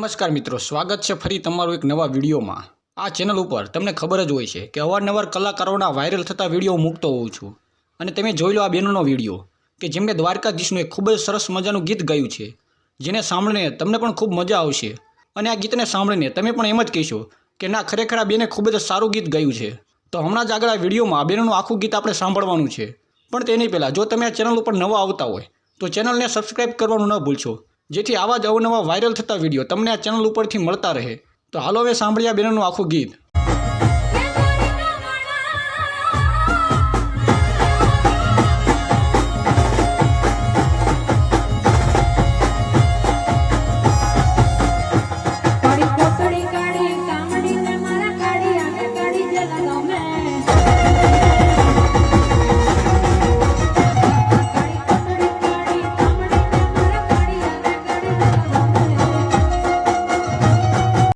નમસ્કાર મિત્રો, સ્વાગત છે ફરી તમારું એક નવા વિડીયોમાં. આ ચેનલ ઉપર તમને ખબર જ હોય છે કે અવારનવાર કલાકારોના વાયરલ થતા વીડિયો મૂકતો હોઉં છું. અને તમે જોઈ લો આ બેનનો વીડિયો, કે જેમણે દ્વારકાધીશનું એક ખૂબ જ સરસ મજાનું ગીત ગાયું છે, જેને સાંભળીને તમને પણ ખૂબ મજા આવશે. અને આ ગીતને સાંભળીને તમે પણ એમ જ કહેશો કે ના, ખરેખર આ બેને ખૂબ જ સારું ગીત ગાયું છે. તો હમણાં જ આગળ આ વિડીયોમાં આ બેનનું આખું ગીત આપણે સાંભળવાનું છે. પણ તેની પહેલાં, જો તમે આ ચેનલ ઉપર નવા આવતા હોય, તો ચેનલને સબસ્ક્રાઇબ કરવાનું ન ભૂલશો. જેથી આવા જ અવનવા વાયરલ થતા વીડિયો તમને આ ચેનલ ઉપરથી મળતા રહે. તો હાલો હવે સાંભળ્યા બેનનું આખું ગીત.